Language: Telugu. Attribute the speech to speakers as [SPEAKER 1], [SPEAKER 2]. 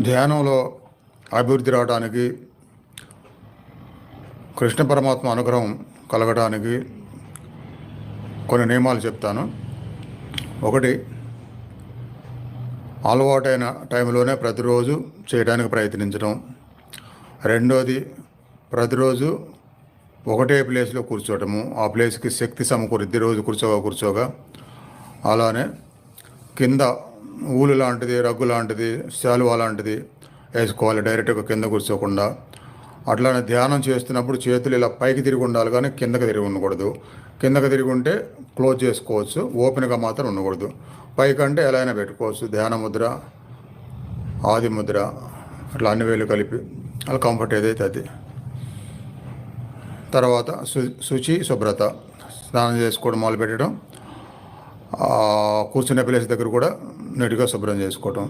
[SPEAKER 1] ధ్యానంలో అభివృద్ధి రావడానికి కృష్ణ పరమాత్మ అనుగ్రహం కలగడానికి కొన్ని నియమాలు చెప్తాను. ఒకటి అలవాటైన టైంలోనే ప్రతిరోజు చేయడానికి ప్రయత్నించడం. రెండోది ప్రతిరోజు ఒకటే ప్లేస్లో కూర్చోవటము ఆ ప్లేస్కి శక్తి సమకూరుద్ది రోజు కూర్చోగా కూర్చోగా. అలానే కింద ఊలు లాంటిది రగ్గు లాంటిది శాలువా లాంటిది వేసుకోవాలి. డైరెక్ట్గా కింద కూర్చోకుండా. అట్లానే ధ్యానం చేస్తున్నప్పుడు చేతులు ఇలా పైకి తిరిగి ఉండాలి కానీ కిందకి తిరిగి ఉండకూడదు. కిందకి తిరిగి ఉంటే క్లోజ్ చేసుకోవచ్చు. ఓపెన్గా మాత్రం ఉండకూడదు. పైకి అంటే ఎలా అయినా పెట్టుకోవచ్చు. ధ్యాన ముద్ర ఆది ముద్ర అట్లా అన్ని వేలు కలిపి అలా కంఫర్ట్ ఏదైతే అది. తర్వాత శు శుచి శుభ్రత. స్నానం చేసుకోవడం మొదలు పెట్టడం కూర్చునే ప్లేస్ దగ్గర కూడా నీట్గా శుభ్రం చేసుకోవటం.